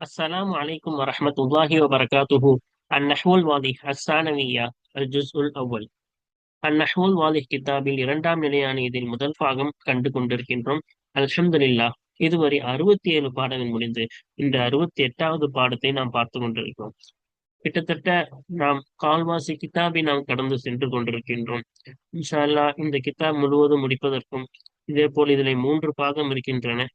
السلام عليكم ورحمة الله وبركاته النحو الواضح الثانوية الجزء الأول النحو الواضح கிதாபில் இரண்டாம் நிலையான இதில் முதல் பாகம் கண்டு கொண்டிருக்கின்றோம் அல்ஹம்துலில்லாஹ் இதுவரை அறுபத்தி ஏழு பாடங்கள் முடிந்து இந்த அறுபத்தி எட்டாவது பாடத்தை நாம் பார்த்து கொண்டிருக்கிறோம் கிட்டத்தட்ட நாம் கால்வாசி கிதாபை நாம் கடந்து சென்று கொண்டிருக்கின்றோம் இன்ஷா அல்லாஹ் இந்த கிதாப் முழுவதும் முடிப்பதற்கும் இதே போல் இதில் மூன்று பாகம் இருக்கின்றன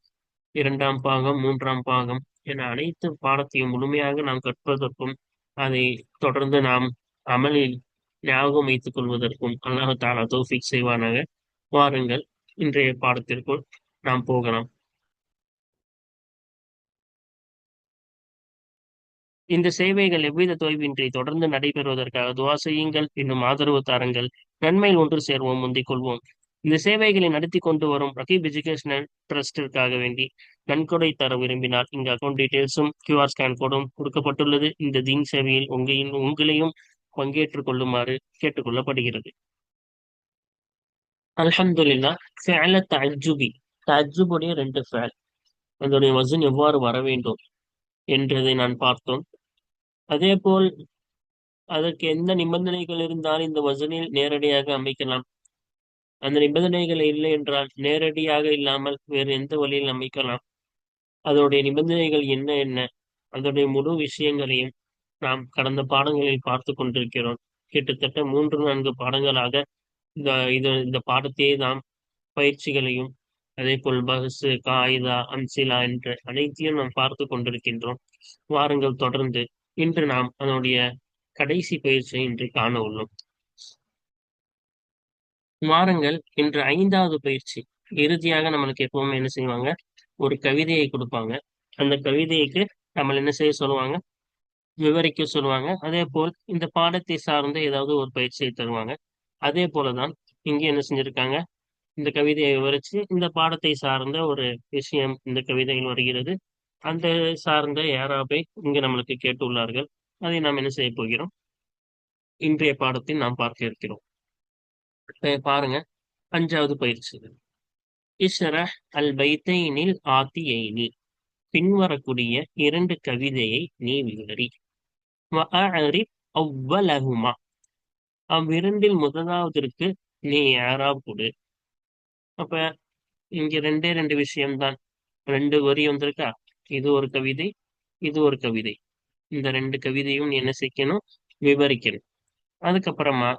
இரண்டாம் பாகம் மூன்றாம் பாகம் என அனைத்து பாடத்தையும் முழுமையாக நாம் கற்பதற்கும் அதை தொடர்ந்து நாம் அமலில் ஞாபகம் வைத்துக் கொள்வதற்கும் அல்லாஹு தாலா செய்வானாக. வாருங்கள் இன்றைய பாடத்திற்குள் நாம் போகலாம். இந்த சேவைகள் எவ்வித தொய்வின்றி தொடர்ந்து நடைபெறுவதற்காக துவா செய்யுங்கள் இன்னும் ஆதரவு தாருங்கள். நன்மையில் ஒன்று சேர்வோம் முந்திக் கொள்வோம். இந்த சேவைகளை நடத்தி கொண்டு வரும் ரகீப் எஜுகேஷனல் ட்ரஸ்டிற்காக வேண்டி நன்கொடை தர விரும்பினால் இந்த அக்கௌண்ட் டீடைல்ஸும் கியூஆர் ஸ்கேன் கோடும் கொடுக்கப்பட்டுள்ளது. இந்த தீன் சேவையில் உங்களின் உங்களையும் பங்கேற்றுக் கொள்ளுமாறு கேட்டுக்கொள்ளப்படுகிறது. அலமதுல்லா ஃபேல தஜுபி தஜுபுடைய ரெண்டு ஃபேல் அதனுடைய வசன் எவ்வாறு வர வேண்டும் என்றதை நான் பார்த்தோம். அதே போல் அதற்கு எந்த நிபந்தனைகள் இருந்தால் இந்த வசனில் நேரடியாக அமைக்கலாம். அந்த நிபந்தனைகள் இல்லை என்றால் நேரடியாக இல்லாமல் வேறு எந்த வழியில் அமைக்கலாம்? அதனுடைய நிபந்தனைகள் என்ன என்ன? அதனுடைய முழு விஷயங்களையும் நாம் கடந்த பாடங்களில் பார்த்து கொண்டிருக்கிறோம். கிட்டத்தட்ட மூன்று நான்கு பாடங்களாக இந்த இது இந்த பாடத்தையே நாம் பயிற்சிகளையும் அதே போல் பஹசு காயிதா அன்சிலா என்ற அனைத்தையும் நாம் பார்த்து கொண்டிருக்கின்றோம். வாரங்கள் தொடர்ந்து இன்று நாம் அதனுடைய கடைசி பயிற்சியை இன்று காண உள்ளோம். வாரங்கள். இன்று ஐந்தாவது பயிற்சி. இறுதியாக நம்மளுக்கு எப்பவுமே என்ன செய்வாங்க? ஒரு கவிதையை கொடுப்பாங்க. அந்த கவிதைக்கு நம்ம என்ன செய்ய சொல்லுவாங்க? விவரிக்க சொல்லுவாங்க. அதே போல் இந்த பாடத்தை சார்ந்த ஏதாவது ஒரு பயிற்சியை தருவாங்க. அதே போலதான் இங்கே என்ன செஞ்சிருக்காங்க? இந்த கவிதையை விவரிச்சு இந்த பாடத்தை சார்ந்த ஒரு விஷயம் இந்த கவிதையில் வருகிறது. அந்த சார்ந்த யாராவை இங்கு நம்மளுக்கு கேட்டுள்ளார்கள் அதை நாம் என்ன செய்ய போகிறோம்? இன்றைய பாடத்தில் நாம் பார்க்க இருக்கிறோம். பாருங்க. அஞ்சாவது பயிற்சி. இஸ்ர அல் பைத்தைனில் ஆத்தியைனி பின்வரக்கூடிய இரண்டு கவிதையை நீ விவரி அவ்வளகுமா அவ்விரண்டில் முதலாவதற்கு நீ யாரா கொடு அப்ப இங்க ரெண்டே ரெண்டு விஷயம்தான். ரெண்டு வரி வந்திருக்கா? இது ஒரு கவிதை இது ஒரு கவிதை. இந்த ரெண்டு கவிதையும் நீ என்ன செய்யணும்? விவரிக்கணும். அதுக்கப்புறமா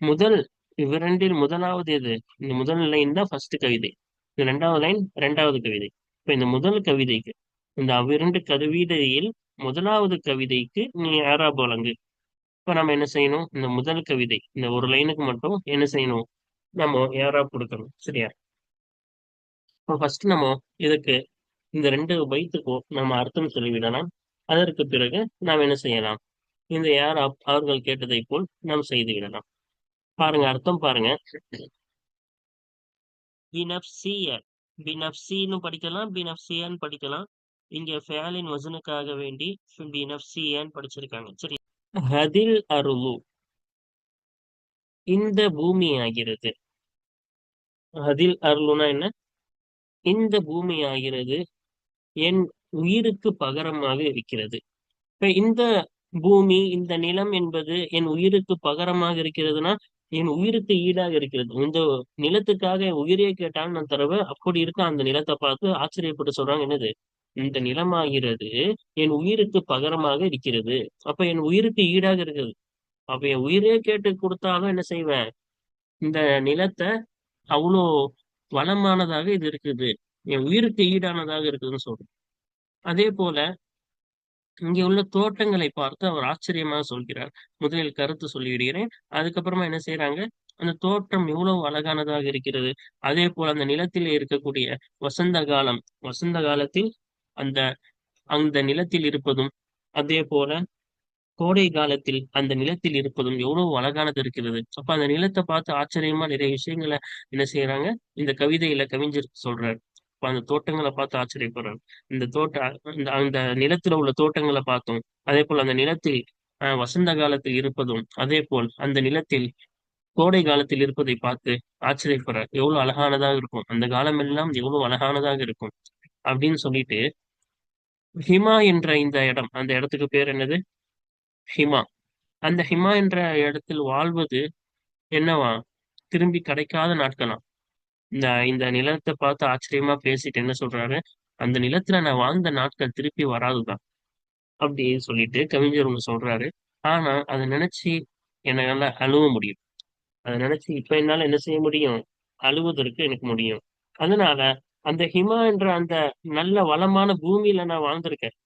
முதல் இவ்விரண்டில் முதலாவது எது? இந்த முதல் லைன் தான் ஃபர்ஸ்ட் கவிதை. இந்த ரெண்டாவது லைன் ரெண்டாவது கவிதை. இப்ப இந்த முதல் கவிதைக்கு இந்த அவ்விரண்டு கவிதையில் முதலாவது கவிதைக்கு நீ யாரா வழங்கு இப்ப நம்ம என்ன செய்யணும்? இந்த முதல் கவிதை இந்த ஒரு லைனுக்கு மட்டும் என்ன செய்யணும்? நம்ம யாரா கொடுக்கணும் சரியா? இப்போ ஃபர்ஸ்ட் நம்ம இதுக்கு இந்த ரெண்டு பைத்துக்கும் நம்ம அர்த்தம் சொல்லிவிடலாம். அதற்கு பிறகு நாம் என்ன செய்யலாம்? இந்த யார் அவர்கள் கேட்டதை போல் நாம் செய்து விடலாம். பாருங்க அர்த்தம் பாருங்க. பினப்சிய பினப்சின்னு படிக்கலாம் பினப்சியான்னு படிக்கலாம். இங்க ஃபேலின் வசனுக்காக வேண்டி பினப்சியான்னு படிச்சிருக்காங்க. சரி. ஹதில் அருளு இந்த பூமி ஆகிறது அதில் அருளுனா என்ன? இந்த பூமி ஆகிறது என் உயிருக்கு பகரமாக இருக்கிறது. இப்ப இந்த பூமி இந்த நிலம் என்பது என் உயிருக்கு பகரமாக இருக்கிறதுனா என் உயிருக்கு ஈடாக இருக்கிறது. இந்த நிலத்துக்காக என் உயிரே கேட்டாலும் நான் தருவேன் அப்படி இருக்க அந்த நிலத்தை பார்த்து ஆச்சரியப்பட்டு சொல்றாங்க என்னது? இந்த நிலமாகிறது என் உயிருக்கு பகரமாக இருக்கிறது. அப்ப என் உயிருக்கு ஈடாக இருக்குது அப்ப என் உயிரே கேட்டு கொடுத்தாலும் என்ன செய்வேன்? இந்த நிலத்தை அவ்வளோ வளமானதாக இது இருக்குது. என் உயிருக்கு ஈடானதாக இருக்குதுன்னு சொல்றேன். அதே போல இங்கே உள்ள தோட்டங்களை பார்த்து அவர் ஆச்சரியமாக சொல்கிறார். முதலில் கருத்து சொல்லிவிடுகிறேன். அதுக்கப்புறமா என்ன செய்யறாங்க அந்த தோட்டம் எவ்வளவு அழகானதாக இருக்கிறது. அதே போல அந்த நிலத்தில் இருக்கக்கூடிய வசந்த காலம் வசந்த காலத்தில் அந்த அந்த நிலத்தில் இருப்பதும் அதே போல கோடை காலத்தில் அந்த நிலத்தில் இருப்பதும் எவ்வளவு அழகானது இருக்கிறது. அப்ப அந்த நிலத்தை பார்த்து ஆச்சரியமா நிறைய விஷயங்களை என்ன செய்யறாங்க இந்த கவிதையில கவிஞர் சொல்றாரு. அந்த தோட்டங்களை பார்த்து ஆச்சரியப்படுறேன் இந்த தோட்ட அந்த நிலத்துல உள்ள தோட்டங்களை பார்த்தோம். அதே போல் அந்த நிலத்தில் வசந்த காலத்தில் இருப்பதும் அதே போல் அந்த நிலத்தில் கோடை காலத்தில் இருப்பதை பார்த்து ஆச்சரியப்படுறார் எவ்வளவு அழகானதாக இருக்கும். அந்த காலம் எல்லாம் எவ்வளவு அழகானதாக இருக்கும் அப்படின்னு சொல்லிட்டு ஹிமா என்ற இந்த இடம் அந்த இடத்துக்கு பேர் என்னது? ஹிமா. அந்த ஹிமா என்ற இடத்தில் வாழ்வது என்னவா? திரும்பி கிடைக்காத நாட்களாம் இந்த இந்த நிலத்தை பார்த்து ஆச்சரியமா பேசிட்டு என்ன சொல்றாரு? அந்த நிலத்துல நான் வாழ்ந்த நாட்கள் திருப்பி வராதுதான். அப்படி சொல்லிட்டு கவிஞர் ஒண்ணு சொல்றாரு. ஆனா அதை நினைச்சு என்னால அழுவ முடியும். அதை நினைச்சு இப்ப என்னால என்ன செய்ய முடியும்? அழுவதற்கு எனக்கு முடியும். அதனால அந்த ஹிமா என்ற அந்த நல்ல வளமான பூமியில நான் வாழ்ந்திருக்கேன்.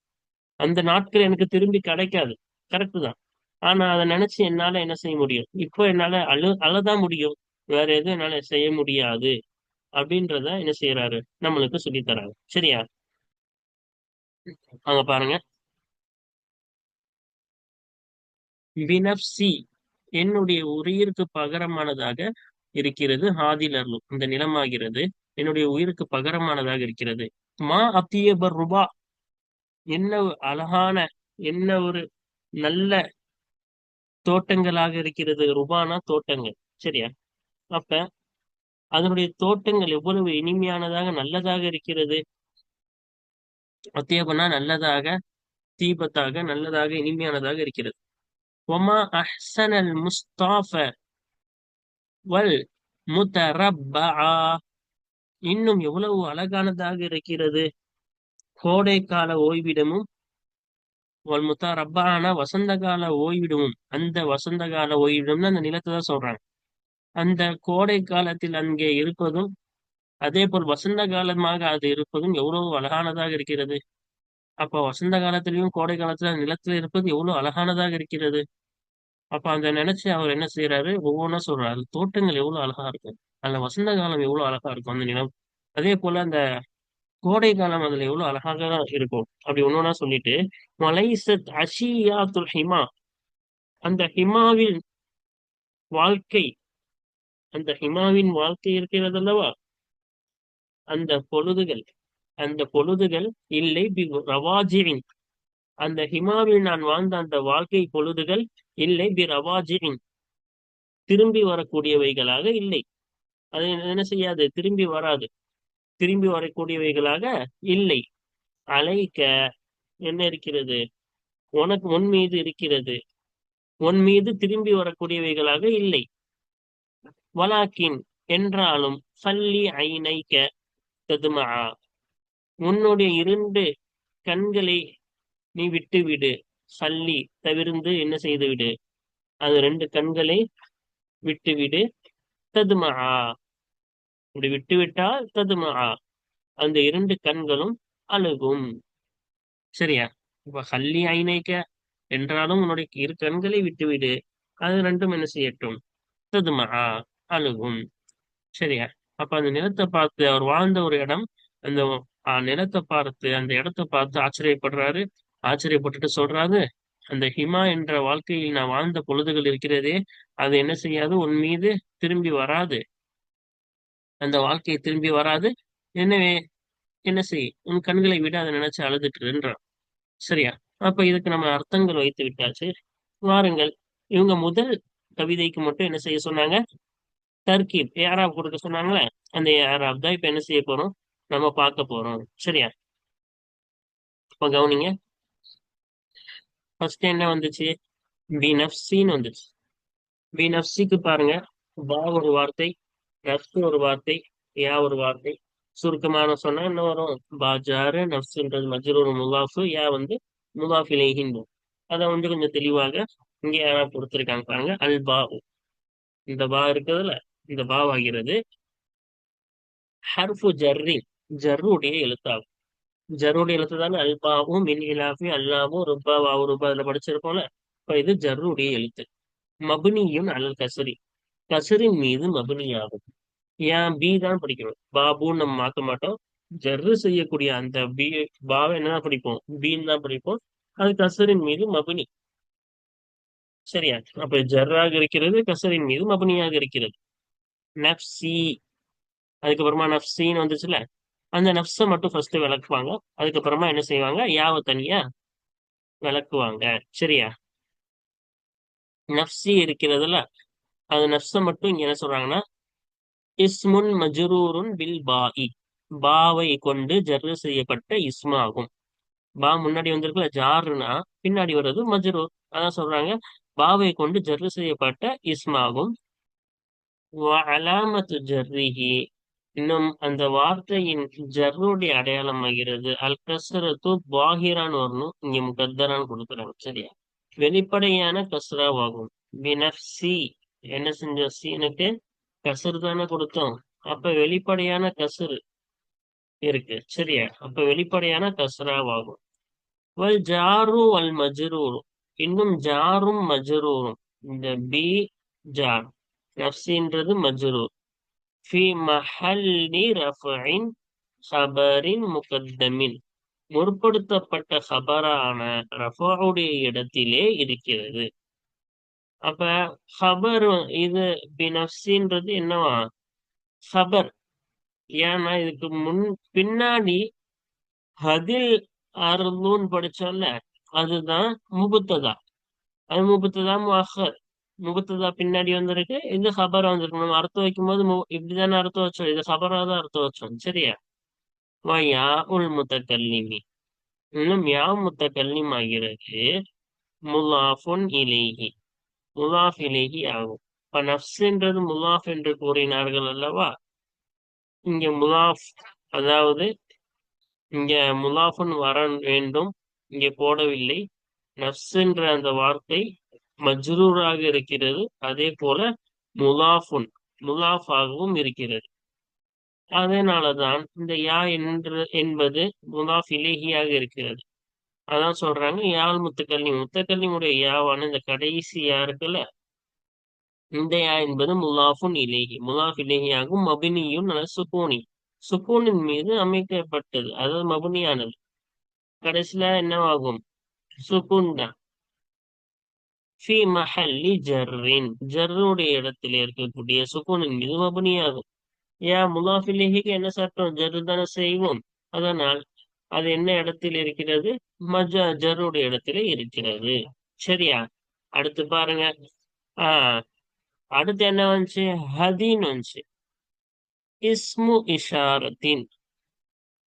அந்த நாட்கள் எனக்கு திரும்பி கிடைக்காது. கரெக்டு தான். ஆனா அதை நினைச்சு என்னால என்ன செய்ய முடியும்? இப்போ என்னால அழு அழதான் முடியும். வேற எதுவும் என்னால செய்ய முடியாது. அப்படின்றத என்ன செய்யறாரு நம்மளுக்கு சொல்லித் சரியா? அங்க பாருங்க. வினப்சி என்னுடைய உயிருக்கு பகரமானதாக இருக்கிறது ஹாதிலர்லு இந்த நிலமாகிறது. என்னுடைய உயிருக்கு பகரமானதாக இருக்கிறது. மா அத்தியபர் ரூபா. என்ன அழகான என்ன ஒரு நல்ல தோட்டங்களாக இருக்கிறது. ருபானா தோட்டங்கள். சரியா? அப்ப அதனுடைய தோட்டங்கள் எவ்வளவு இனிமையானதாக நல்லதாக இருக்கிறது. அத்தியபனா நல்லதாக தீபத்தாக நல்லதாக இனிமையானதாக இருக்கிறது. ஒமா அஹ்சனல் முஸ்தாஃப வல் முத்தரப்பா இன்னும் எவ்வளவு அழகானதாக இருக்கிறது. கோடை கால ஓய்விடமும் வல் முத்தரப்பான வசந்த கால ஓய்விடமும் அந்த வசந்த கால ஓய்விடம்னு அந்த நிலத்தை தான் சொல்றாங்க. அந்த கோடை காலத்தில் அங்கே இருப்பதும் அதே போல் வசந்த காலமாக அது இருப்பதும் எவ்வளவு அழகானதாக இருக்கிறது. அப்ப வசந்த காலத்திலையும் கோடை காலத்துல நிலத்துல இருப்பது எவ்வளவு அழகானதாக இருக்கிறது. அப்ப அந்த நினைச்சு அவர் என்ன செய்யறாரு ஒவ்வொன்றா சொல்றாரு. தோட்டங்கள் எவ்வளவு அழகா இருக்கும். அந்த வசந்த காலம் எவ்வளவு அழகா இருக்கும் அந்த நிலம். அதே போல அந்த கோடை காலம் அதுல எவ்வளவு அழகாக இருக்கும். அப்படி ஒன்னொன்னா சொல்லிட்டு மலைசத் அஷியாத்துல் ஹிமா. அந்த ஹிமாவில் வாழ்க்கை அந்த ஹிமாவின் வாழ்க்கை இருக்கிறது அல்லவா அந்த பொழுதுகள் அந்த பொழுதுகள் இல்லை பி அந்த ஹிமாவில் நான் வாழ்ந்த அந்த வாழ்க்கை பொழுதுகள் இல்லை பி ரவாஜின் திரும்பி வரக்கூடியவைகளாக இல்லை. அது என்ன செய்யாது? திரும்பி வராது. திரும்பி வரக்கூடியவைகளாக இல்லை. அலைக்க என்ன இருக்கிறது? உனக்கு உன் மீது இருக்கிறது. உன் மீது திரும்பி வரக்கூடியவைகளாக இல்லை. வலாக்கின் என்றாலும் சல்லி ஐனைக்க ததுமா உன்னுடைய இரண்டு கண்களை நீ விட்டு விடு சல்லி தவிர்ந்து என்ன செய்து விடு அது ரெண்டு கண்களை விட்டு விடு ததுமா இப்படி விட்டுவிட்டால் ததுமா அந்த இரண்டு கண்களும் அழுகும். சரியா? இப்ப சல்லி ஐநைக்க என்றாலும் உன்னுடைய இரு கண்களை விட்டுவிடு. அது ரெண்டும் என்ன செய்யட்டும்? ததுமா அழுகும். சரியா அப்ப அந்த நிலத்தை பார்த்து அவர் வாழ்ந்த ஒரு இடம் அந்த நிலத்தை பார்த்து அந்த இடத்தை பார்த்து ஆச்சரியப்படுறாரு. ஆச்சரியப்பட்டுட்டு சொல்றாரு அந்த ஹிமா என்ற வாழ்க்கையில் நான் வாழ்ந்த பொழுதுகள் இருக்கிறதே அது என்ன செய்யாது? உன் மீது திரும்பி வராது. அந்த வாழ்க்கையை திரும்பி வராது. எனவே என்ன செய்? உன் கண்களை விட அதை நினைச்சு அழுதுட்டுன்றான் சரியா? அப்ப இதுக்கு நம்ம அர்த்தங்கள் வைத்து விட்டாச்சு. வாருங்கள். இவங்க முதல் கவிதைக்கு மட்டும் என்ன செய்ய சொன்னாங்க? தர்கீப் ஏராப் கொடுக்க சொன்னாங்களே? அந்த ஏராப் தான் இப்ப என்ன செய்ய போறோம்? நம்ம பார்க்க போறோம். சரியா? இப்ப கவனிங்க. ஃபர்ஸ்ட் என்ன வந்துச்சு? பினப்சின்னு வந்துச்சு. பினப்சிக்கு பாருங்க. பா ஒரு வார்த்தை நப்சு ஒரு வார்த்தை யா ஒரு வார்த்தை. சுருக்கமான சொன்னா என்ன வரும்? பாஜாரு நப்சுன்றது மஜ்ரூர் முலாஃபு யா வந்து முலாஃபிலேஹின் அதை வந்து கொஞ்சம் தெளிவாக இங்க யாரா கொடுத்துருக்காங்க பாருங்க. அல் பா இந்த பா இருக்கிறதுல இந்த பாவாகிறது. ஹர்ஃபு ஜர்ரி. ஜர்ருடைய எழுத்தாகும். ஜர்ருடைய எழுத்து தானே? அல்பாவும் மின் இலாஃபி அல்லாவும் ருப்பா வாவு ருப்பா அதுல படிச்சிருப்போம்ல? இப்போ இது ஜர்ருடைய எழுத்து. மபுனியும் அல் கசரி. கசரின் மீது மபுனி ஆகும் ஏன் பி தான் படிக்கணும்? பாபுன்னு நம்ம மாற்ற மாட்டோம். ஜர்ரு செய்யக்கூடிய அந்த பி பாவை என்னதான் படிப்போம்? பின்னு தான் படிப்போம். அது கசரின் மீது மபுனி. சரியா அப்ப ஜர்ராக இருக்கிறது கசரின் மீது மபுனியாக இருக்கிறது. நப்சி அதுக்கப்புறமா நப்சின்னு வந்துச்சுல அந்த நப்சை மட்டும் ஃபர்ஸ்ட் விளக்குவாங்க. அதுக்கப்புறமா என்ன செய்வாங்க? யாவ தனியா விளக்குவாங்க. சரியா? நப்சி இருக்கிறதுல அது நப்சை மட்டும் இங்க என்ன சொல்றாங்கன்னா இஸ்முன் மஜ்ரூருன் பில் பாஇ பாவை கொண்டு ஜர்ரு செய்யப்பட்ட இஸ்மாகும். பா முன்னாடி வந்திருக்குல்ல ஜாருனா பின்னாடி வர்றது மஜ்ரூர். அதான் சொல்றாங்க பாவை கொண்டு ஜர்ரு செய்யப்பட்ட இஸ்மாகும். அலாமத்து ஜர்ரிஹி. இன்னும் அந்த வார்த்தையின் ஜர்ருடைய அடையாளமாகிறது அல் கசரத்து பாஹிரான்னு வரணும். இங்க முகத்தரான் கொடுக்குறாங்க. சரியா? வெளிப்படையான கசராவாகும் பினப்சி என்ன செஞ்சோம் சீனுக்கு கசரு தானே கொடுத்தோம். அப்ப வெளிப்படையான கசரு இருக்கு. சரியா? அப்ப வெளிப்படையான கசராவாகும் வல் ஜாரு அல் மஜ்ரூர். இன்னும் ஜாரும் மஜரூரும். இந்த பி ஜார் நஃப்சின்றது மஜ்ரூர். ஃபி மஹல்லி ரஃபின் ஹபரின் முகத்தமின். முற்படுத்தப்பட்ட ஹபரான ரஃபாவுடைய இடத்திலே இருக்கிறது. அப்ப ஹபர் இது பினப்சின்றது என்னவா? ஹபர். ஏன்னா இதுக்கு முன் பின்னாடி ஹதில் அருளுன்னு படிச்சோம்ல அதுதான் முபுத்ததா. அது முபுத்ததா முஹர் முபுத்ததா பின்னாடி வந்திருக்கு. இது ஹபர் வந்திருக்கு. நம்ம அர்த்தம் வைக்கும் போது இப்படிதானே அர்த்தம் வச்சோம். இது ஹபரா தான் அர்த்தம் வச்சோம். சரியா? யா உல் முத்தக்கல்லிமி இன்னும் யா முத்தக்கல்லிம் ஆகிறது முலாஃபுன் இலேஹி. முலாஃப் இலேஹி ஆகும். இப்ப நஃப்ஸ்ன்றது முலாஃப் என்று கூறினார்கள் அல்லவா? இங்க முலாஃப் அதாவது இங்க முலாஃபுன் வர வேண்டும். இங்கே போடவில்லை. நப்சுன்ற அந்த வார்த்தை மஜ்ரூராக இருக்கிறது. அதே போல முலாஃபுன் முலாஃபாகவும் இருக்கிறது. அதனாலதான் இந்த யா என்று என்பது முலாஃப் இலேகியாக இருக்கிறது. அதான் சொல்றாங்க யாழ் முத்துக்கல்லி முத்தக்கல்லிமுடைய யாவான இந்த கடைசி யா இருக்குல்ல இந்த யா என்பது முலாஃபுன் இலேகி முலாஃப் இலேகியாகும் மபினியும் நல்ல சுகூனி சுகூனின் மீது அமைக்கப்பட்டது. அதாவது மபுனியானது. கடைசியில என்னவாகும் ஆகும்? தான் ஃபி மஹல்லி ஜர்ரின். ஜர்ருடைய இடத்துல இருக்கக்கூடிய சுகூனின் மீது மபுனியாகும். யா முலாஃபிலேஹிக்கு என்ன சட்டம்? ஜர்ரு தானே செய்வோம். அதனால் அது என்ன இடத்தில் இருக்கிறது? மஜா ஜருடைய இடத்துல இருக்கிறது. சரியா? அடுத்து பாருங்க. ஆஹ் அடுத்து என்ன வந்துச்சு? ஹதீன் வந்துச்சு. இஸ்மு இஷாரத்தின்.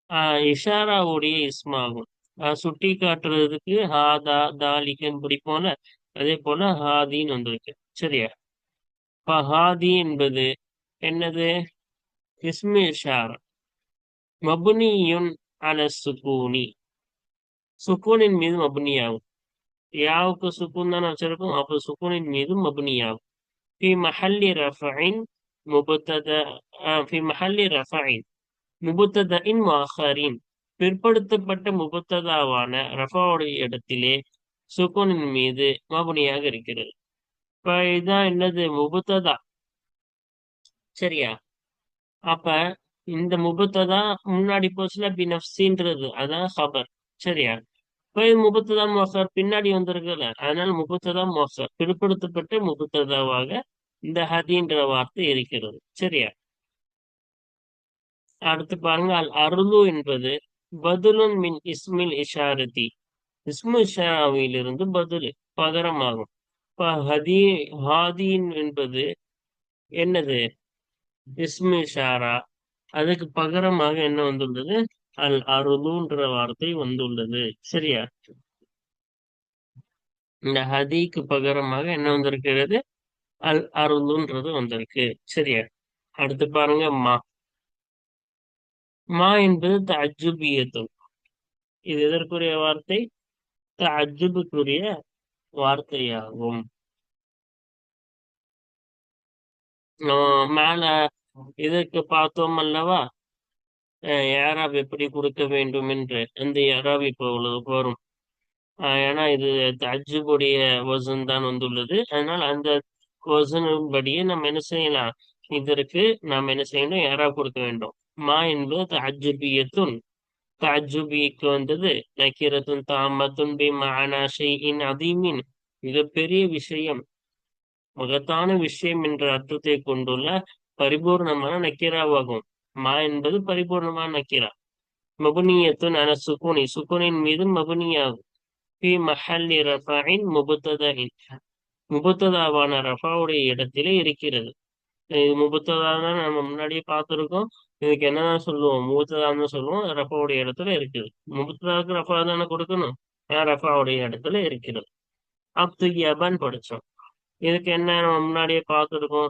ஆஹ் இஷாராவுடைய இஸ்மாகும் சுட்டி காட்டுறதுக்கு ஹாதா தாலிகன் பிடிப்போம்ல அதே போல ஹாதின்னு வந்திருக்கு சரியா இப்ப ஹாதி என்பது என்னது இஸ்மு இஷாரா மபுனியுன் அல சுகூனி சுக்கூனின் மீது மபுனியாகும் யாவுக்கு சுக்கூன் தான் வச்சிருக்கோம் அப்போ சுக்கூனின் மீது மபுனியாகும் في محل رفع مبتدا في محل رفع مبتدا مؤخرين பிற்படுத்தப்பட்ட முபத்ததாவான ரஃபாவுடைய இடத்திலே சுகோனின் மீது மபுனியாக இருக்கிறது. இப்ப இதுதான் என்னது? முபுத்ததா சரியா? அப்ப இந்த முபத்ததா முன்னாடி போச்சுல பினப்சின்றது அதான் ஹபர். சரியா? இப்ப முபத்ததா மோசர் பின்னாடி வந்திருக்குல்ல அதனால முபத்ததா மோசர் பிற்படுத்தப்பட்ட முபத்ததாவாக இந்த ஹதின்ற வார்த்தை இருக்கிறது. சரியா? அடுத்து பாருங்க அல் அருளு என்பது பதுலுன் மின் இஸ்மில் இஷாரதி. இஸ்மு இஷாவிலிருந்து பதில் பகரமாகும். ஹதி ஹாதீன் என்பது என்னது? இஸ்மு இஷாரா. அதுக்கு பகரமாக என்ன வந்துள்ளது? அல் அருளுன்ற வார்த்தை வந்துள்ளது. சரியா? இந்த ஹதிக்கு பகரமாக என்ன வந்திருக்கிறது? அல் அருளுன்றது வந்திருக்கு. சரியா? அடுத்து பாருங்க மா. மா என்பது தஜுபியத்தும் இது எதற்குரிய வார்த்தை? தஜுபுக்குரிய வார்த்தையாகும். மேல இதற்கு பார்த்தோம் அல்லவா? யாராப் எப்படி கொடுக்க வேண்டும் என்று? அந்த யாராப் இப்போ வரும் ஏன்னா இது தஜுபுடைய வசன் தான் வந்துள்ளது. அதனால் அந்த வசனின்படியே நம்ம என்ன செய்யலாம்? இதற்கு நாம் என்ன செய்யணும்? யாராப் கொடுக்க வேண்டும்? மா என்பது தஜ்ஜுபியத்துன் தஜ்ஜுபிக்கு வந்தது நக்கிரத்துன் தாமத்துன் பி மானா ஷெய்இன் அதீமின். மிகப்பெரிய விஷயம். மகத்தான விஷயம் என்ற அர்த்தத்தை கொண்டுள்ள பரிபூர்ணமான நக்கிராவாகும். மா என்பது பரிபூர்ணமான நக்கிரா. மபுனியத்துன் அன சுகுனி. சுகுனின் மீது மபுனியாகும். பி மஹல்லி ரஃபாயின் முபுத்ததின் முபுத்ததாவான ரஃபாவுடைய இடத்திலே இருக்கிறது. இது முபுத்ததா தான் நம்ம முன்னாடியே பார்த்துருக்கோம். இதுக்கு என்னதான் சொல்லுவோம்? மூத்ததான்னு சொல்லுவோம். ரஃபாவுடைய இடத்துல இருக்குது முபத்ததாவுக்கு ரஃபா தானே கொடுக்கணும்? ரஃபாவுடைய இடத்துல இருக்கிறது. அப்து யபன் படிச்சோம் இதுக்கு என்ன நம்ம முன்னாடியே பார்த்துருக்கோம்.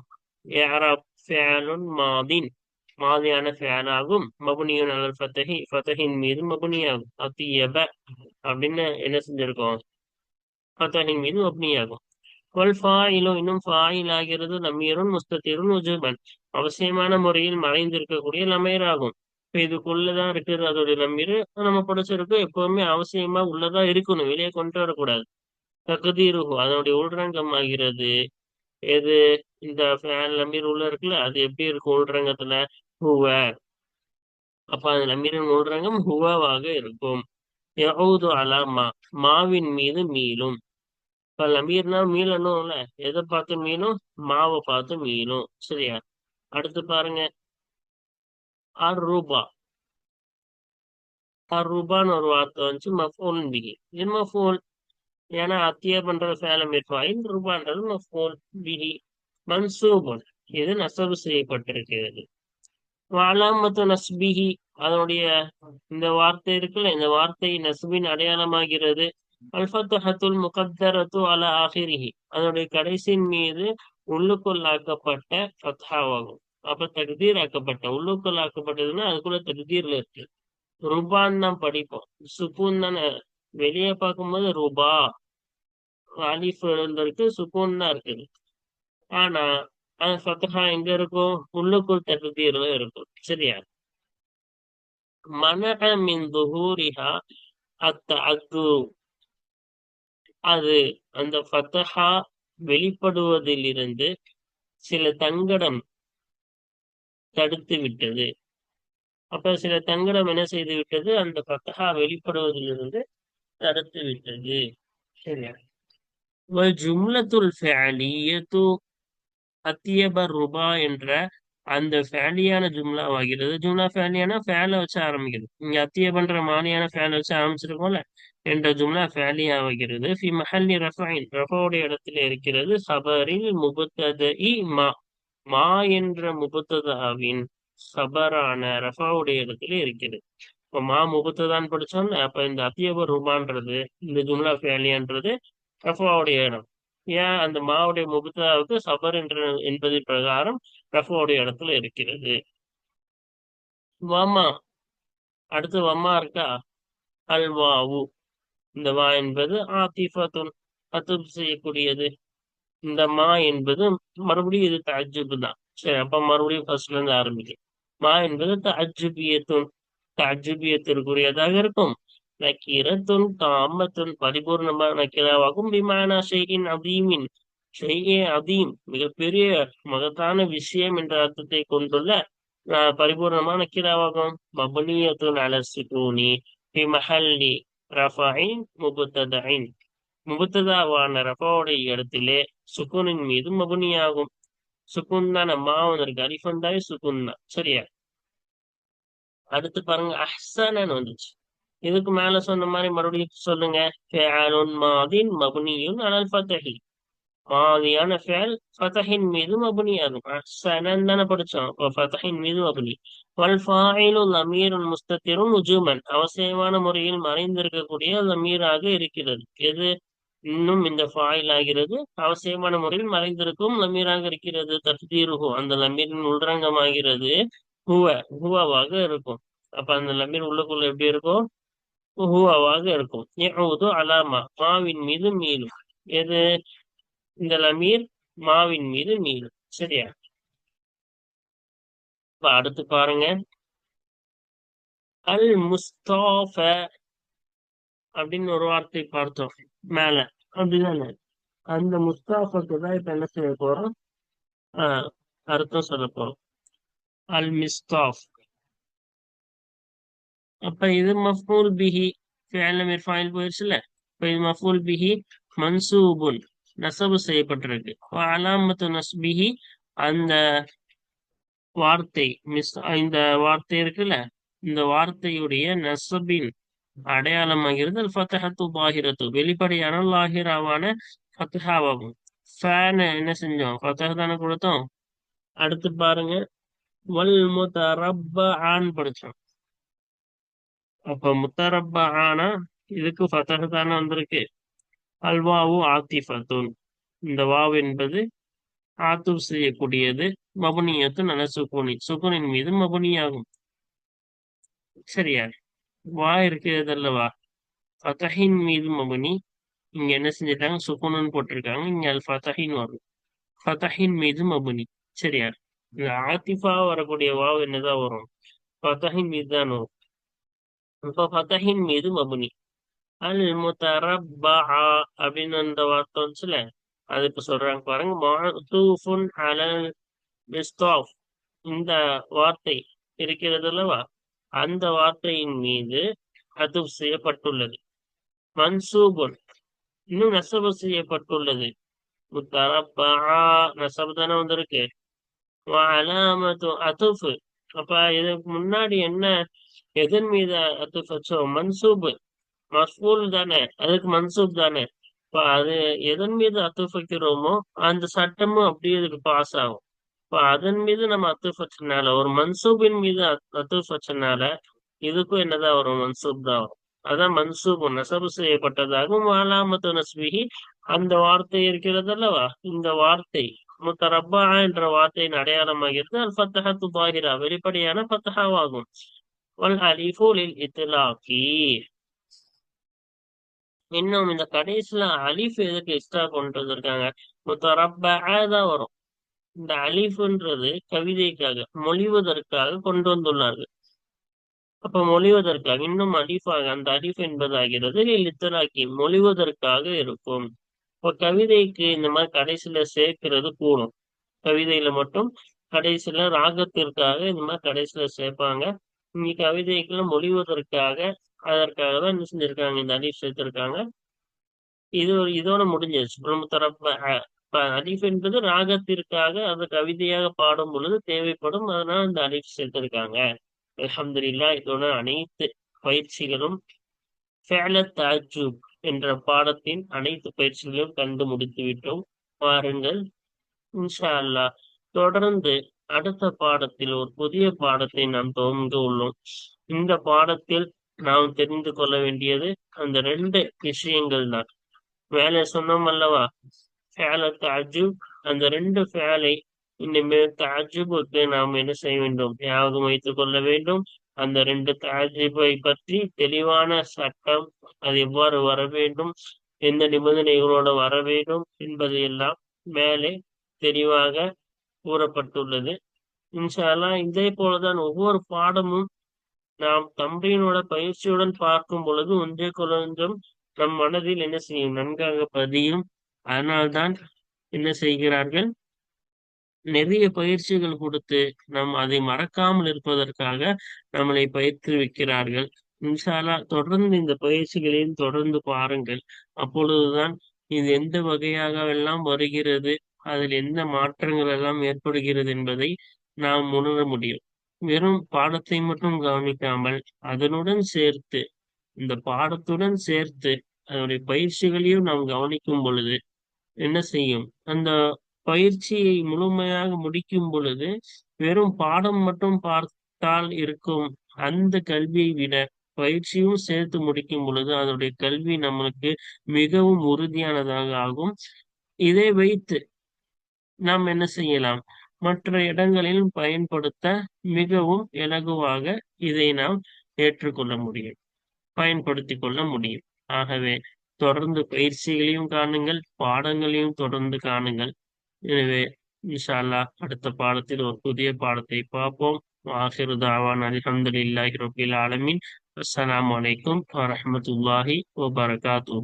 ஏராப் ஃபேலுன் மாதின். மாதியான ஃபேலாகும். மபுனியும் அலல் ஃபத்தஹி. ஃபத்தஹின் மீது மபுனியாகும். அத்தியப அப்படின்னு என்ன செஞ்சிருக்கோம்? ஃபத்தஹின் மீது மபுனியாகும். வல் ஃபாயிலும் இன்னும் ஃபாயில் ஆகிறது நம்மீரும் முஸ்தத்திரும் உஜுபன். அவசியமான முறையில் மறைந்திருக்கக்கூடிய லமீர் ஆகும் இப்ப இதுக்குள்ளதான் இருக்கிறது அதோடைய லமீர் நம்ம படிச்சிருக்கோம். எப்பவுமே அவசியமா உள்ளதான் இருக்கணும். வெளியே கொண்டு வரக்கூடாது. தகுதீருஹு அதனுடைய உள்ரங்கம் ஆகிறது. எது? இந்த ஃபேன் லமீர் உள்ள இருக்குல்ல அது எப்படி இருக்கும் உள்ரங்கத்துல? ஹுவ. அப்ப அந்த லமீரின் உள்ரங்கம் ஹுவாவாக இருக்கும். யவுது அலாமா மாவின் மீது மீளும். இப்ப லமீர்னா மீளணும்ல. எதை பார்த்து மீளும்? மாவை பார்த்து மீளும். சரியா? அடுத்து பாருங்க. ஆர் ரூபா. ஆறு ரூபான்னு ஒரு வார்த்தை வந்துச்சு மஃபோல் பிகி இது மஃபோல் ஏன்னா அத்தியா பண்ற சேலம் இருக்கும். ஐந்து ரூபான்றது மஃபோல் பிகி மன்சூபன். இது நசபு செய்யப்பட்டிருக்கிறது. வாலாமத்து நஸ்பிகி. அதனுடைய இந்த வார்த்தை இருக்குல்ல இந்த வார்த்தை நஸ்பின் அடையாளமாகிறது. அல்ஃபத்துஹத்துல் முகத்தரத்து அல ஆஹிரிஹி. அதனுடைய கடைசியின் மீது உள்ளுக்குள்ளாக்கப்பட்ட ஃபத்ஹாவாகும். அப்ப தகுதீர் ஆக்கப்பட்ட உள்ளுக்குள் ஆக்கப்பட்டதுன்னா அதுக்குள்ள தகுதீர்ல இருக்கு. ரூபான்னு தான் படிப்போம். சுக்கூன் தானே. வெளியே பார்க்கும்போது ரூபா. அலிஃப் இருக்கு சுக்கூன் தான் இருக்குது. ஆனா அந்த ஃபத்ஹா எங்க இருக்கும்? உள்ளுக்குள் தகுதீர்ல இருக்கும். சரியா? மன மின் துஹூரிஹா அத்த அத்து. அது அந்த ஃபத்தஹா வெளிப்படுவதிலிருந்து சில தங்கடம் தடுத்து விட்டது அப்ப சில தங்கடம் என்ன செய்து விட்டது அந்த ஃபத்தஹா வெளிப்படுவதிலிருந்து தடுத்து விட்டது சரியா ஜும்லத்துல் ஃபேலியத்து அத்தியபர் ரூபா என்ற அந்த ஃபேலியான ஜும்லாவாகிறது. ஜும்லா ஃபேலியானா ஃபேல வச்சு ஆரம்பிக்கிறது. இங்க அத்தியபன்ற மானியான ஃபேல வச்சு ஆரம்பிச்சிருக்கோம்ல? என்ற ஜும்லா ஃபேலியாகிறது ஃபி மஹல்லி ரஃபாயின் ரஃபாவுடைய இடத்துல இருக்கிறது. சபரில் முபத்ததி மா. மா என்ற முபத்ததாவின் சபரான ரஃபாவுடைய இடத்துல இருக்கிறது. இப்போ மா முபத்ததான் படிச்சோம்ல அப்ப இந்த அத்தியபர் ரூபான்றது இந்த ஜும்லா ஃபேலியான்றது ரஃபாவுடைய இடம். ஏன் அந்த மாவுடைய முபத்தாவுக்கு சபர் என்ற என்பதின் பிரகாரம் ரஃபாவுடைய இடத்துல இருக்கிறது. வாமா அடுத்து வம்மா இருக்கா? அல்வாவு. இந்த வா என்பது ஆத்திஃபத்துன் அத்துப் செய்யக்கூடியது. இந்த மா என்பது மறுபடியும் இது தஜுபு தான். சரி அப்ப மறுபடியும் ஃபர்ஸ்ட்ல இருந்து ஆரம்பிக்கும் மா என்பது தஜுபியத்துன் தஜுபியத்திற்குரியதாக இருக்கும்? நக்கீரத்துன் தாமத்துன் பரிபூர்ணமான நக்கீராவாகும். விமான ஷெய்யின் அதீமின் செய்ய அதீம் மிகப்பெரிய மகத்தான விஷயம் என்ற அர்த்தத்தை கொண்டுள்ள பரிபூர்ணமான நக்கீராவாகும். மபனியத்துன் அலசுனி மஹல்லி ரஃபாயின் முபத்ததைன் முபத்ததாவான ரஃபாவுடைய இடத்திலே சுக்குனின் மீது மபுனியாகும். சுக்குன் தான் மாவன் இருக்கு அரிஃபந்தாய் சுக்குன் தான். சரியா? அடுத்து பாருங்க. அஹ்சனன் வந்துச்சு. இதுக்கு மேல சொன்ன மாதிரி மறுபடியும் சொல்லுங்க. ஃபேலுன் மாதின் மபுனியும் அனல் ஃபதஹி. மாதியான ஃபேல் ஃபதஹின் மீது மபுனியாகும். அஹ்சனன் தானே படிச்சோம். இப்போ ஃபதஹின் மீது மபுனி. வல் ஃபாயிலு லமீருன் முஸ்தத்திரும் உஜுமன். அவசியமான முறையில் மறைந்திருக்கக்கூடிய லமீராக இருக்கிறது. எது? இன்னும் இந்த ஃபாயில் ஆகிறது. அவசியமான முறையில் மறைந்திருக்கும் லமீராக இருக்கிறது. தப்தீருஹு அந்த லமீரின் உள்ரங்கமாகிறது. ஹுவ ஹுவாவாக இருக்கும். அப்ப அந்த லமீர் உள்ளுக்குள்ள எப்படி இருக்கும்? ஹுவாவாக இருக்கும். யஹூது அலாமா மாவின் மீது மீளும். எது? இந்த லமீர் மாவின் மீது மீளும். சரியா? இப்ப அடுத்து பாருங்க. அல் முஸ்தாஃப அப்படின்னு ஒரு வார்த்தை பார்த்தோம். மேல. அப்படிதானே? அந்த முஸ்தாஃபுக்கு தான் இப்ப என்ன செய்ய போறோம்? ஆஹ் அர்த்தம் சொல்ல போறோம். அல் மிஸ்தாஃப் அப்ப இது மஃபூல் பிஹி. ஃபேல போயிருச்சுல போயிடுச்சுல இப்ப இது மஃபூல் பிஹி மன்சூபுன். நசபு செய்யப்பட்டிருக்கு. அலாமத்து நஸ்பிஹி. அந்த வார்த்தை மிஸ் இந்த வார்த்தை இருக்குல்ல? இந்த வார்த்தையுடைய நசபின். அடையாளமாகிறது அல் ஃபத்தஹத்து பாஹிரத்து. வெளிப்படையான லாகிராவான ஃபத்ஹாவாகும் ஃபேன் என்ன செஞ்சோம்? ஃபத்தஹ் தானே கொடுத்தோம்? அடுத்து பாருங்க. வல் முத்தரப்ப ஆன் படிச்சோம். அப்ப முத்தரப்ப ஆனா இதுக்கு ஃபத்தஹ் தானே வந்திருக்கு. அல்வாவு ஆத்திஃபத்துன். இந்த வாவ் என்பது ஆத்து செய்யக்கூடியது. மபுனியத்து நல்ல சுக்குனி சுக்குனின் மீது மபுனியாகும். சரியா? வா இருக்கிறது அல்லவா ஃபத்தஹின் மீது மபுனி. இங்க என்ன செஞ்சிருக்காங்க? சுகுனன் போட்டிருக்காங்க. இங்க அல் ஃபதஹின் வரும். ஃபதஹின் மீது மபுனி. சரியா? இந்த ஆத்திஃபா வரக்கூடிய வாவ் என்னதான் வரும்? ஃபதஹின் மீது தான் வரும். இப்போ ஃபதஹின் மீது மபுனி. அல் முத்தரப்பா அப்படின்னு அந்த வார்த்தை வந்துச்சுல? அது இப்ப சொல்றாங்க பாருங்க. மஅதூஃபுன் அலல் பிஸ்தாஃப். இந்த வார்த்தை இருக்கிறது அல்லவா? அந்த வார்த்தையின் மீது அது செய்யப்பட்டுள்ளது. மன்சூபுன் இன்னும் நசபு செய்யப்பட்டுள்ளது. முத்தரப்பா நசபு தானே வந்திருக்கு. அலாமத்து அதுஃபு அப்ப இதுக்கு முன்னாடி என்ன எதன் மீது அத்துஃப் வச்சோம் மன்சூபு. மஸ்பூல் தானே. அதுக்கு மன்சூப் தானே. இப்ப அது எதன் மீது அத்துஃப் வைக்கிறோமோ அந்த சட்டமும் அப்படியே இதுக்கு பாஸ் ஆகும். அதன் மீது நம்ம அத்துஃப் வச்சனால ஒரு மன்சூபின் மீது அத்துஃப் வச்சனால இதுக்கும் என்னதான் வரும்? மன்சூப் தான் வரும். அதான் மன்சூப். நசபு செய்யப்பட்டதாகவும் அலாமத்து நஸ்பிஹி அந்த வார்த்தை இருக்கிறது அல்லவா? இந்த வார்த்தை முத்தரப்பா என்ற வார்த்தையின் அடையாளமாகிறது. அல் ஃபத்தஹத்து துபாகிரா வெளிப்படையான ஃபத்தஹாவாகும். வல் அலிஃபு லில் இத்லாகி. இன்னும் இந்த கடைசியில அலிஃப் எதுக்கு எக்ஸ்ட்ரா கொண்டு வந்திருக்காங்க? முத்தரப்பா தான் வரும். இந்த அலிஃப்ன்றது கவிதைக்காக மொழிவதற்காக கொண்டு வந்துள்ளார்கள். அப்ப மொழிவதற்காக இன்னும் அலிஃபாக அந்த அலிஃப் என்பதாகிறது லித்தராக்கி மொழிவதற்காக இருக்கும். இப்ப கவிதைக்கு இந்த மாதிரி கடைசியில சேர்க்கிறது கூடும் கவிதையில மட்டும் கடைசியில ராகத்திற்காக இந்த மாதிரி கடைசியில சேர்ப்பாங்க. இங்க கவிதைக்குள்ள மொழிவதற்காக அதற்காக தான் என்ன செஞ்சிருக்காங்க இந்த அலிஃப் சேர்த்திருக்காங்க. இது ஒரு இதோட முடிஞ்சிருச்சு. பிரம்ம அலிஃப் என்பது ராகத்திற்காக அது கவிதையாக பாடும் பொழுது தேவைப்படும் அதனால இந்த அலிஃப் சேர்த்திருக்காங்க. அலமதுல்லா இதோட அனைத்து பயிற்சிகளும் என்ற பாடத்தின் அனைத்து பயிற்சிகளையும் கண்டு முடித்து விட்டோம் பாருங்கள் இன்ஷா அல்லா தொடர்ந்து அடுத்த பாடத்தில் ஒரு புதிய பாடத்தை நாம் துவங்க உள்ளோம். இந்த பாடத்தில் நாம் தெரிந்து கொள்ள வேண்டியது அந்த ரெண்டு விஷயங்கள் தான். வேலை சொன்னோம் அல்லவா? ஃபேல தாஜுப். அந்த ரெண்டு ஃபேலை இனிமேல் தாஜுபுக்கு நாம் என்ன செய்ய வேண்டும்? ஞாபகம் வைத்துக் கொள்ள வேண்டும். அந்த ரெண்டு தாஜிபை பற்றி தெளிவான சட்டம் அது எவ்வாறு வர வேண்டும்? எந்த நிபந்தனைகளோடு வர வேண்டும் என்பது எல்லாம் மேலே தெளிவாக கூறப்பட்டுள்ளது. இன்ஷால்லா இதே போலதான் ஒவ்வொரு பாடமும் நாம் தம்பியினோட பயிற்சியுடன் பார்க்கும் பொழுது ஒன்றே கொஞ்சம் நம் மனதில் என்ன செய்யும்? நன்காக பதியும் அதனால்தான் என்ன செய்கிறார்கள்? நிறைய பயிற்சிகள் கொடுத்து நம் அதை மறக்காமல் இருப்பதற்காக நம்மளை பயிற்றுவிக்கிறார்கள் இன்ஷாலா தொடர்ந்து இந்த பயிற்சிகளையும் தொடர்ந்து பாருங்கள். அப்பொழுதுதான் இது எந்த வகையாக எல்லாம் வருகிறது அதில் எந்த மாற்றங்கள் எல்லாம் ஏற்படுகிறது என்பதை நாம் உணர முடியும். வெறும் பாடத்தை மட்டும் கவனிக்காமல் அதனுடன் சேர்த்து இந்த பாடத்துடன் சேர்த்து அதனுடைய பயிற்சிகளையும் நாம் கவனிக்கும் பொழுது என்ன செய்யும்? அந்த பயிற்சியை முழுமையாக முடிக்கும் பொழுது வெறும் பாடம் மட்டும் பார்த்தால் இருக்கும். அந்த கல்வியை விட பயிற்சியும் சேர்த்து முடிக்கும் பொழுது அதனுடைய கல்வி நம்மளுக்கு மிகவும் உறுதியானதாக ஆகும். இதை வைத்து நாம் என்ன செய்யலாம்? மற்ற இடங்களில் பயன்படுத்த மிகவும் இலகுவாக இதை நாம் ஏற்றுக்கொள்ள முடியும். பயன்படுத்தி கொள்ள முடியும். ஆகவே தொடர்ந்து பயிற்சிகளையும் காணுங்கள் பாடங்களையும் தொடர்ந்து காணுங்கள். எனவே இன்ஷால்லா அடுத்த பாடத்தில் ஒரு புதிய பாடத்தை பார்ப்போம். ஆஹிரு தாவான் அலமதுல்லாஹி ரபில் ஆலமின். அஸ்லாம் வலைக்கும் வரமத்துல்லாஹி வபரகாத்து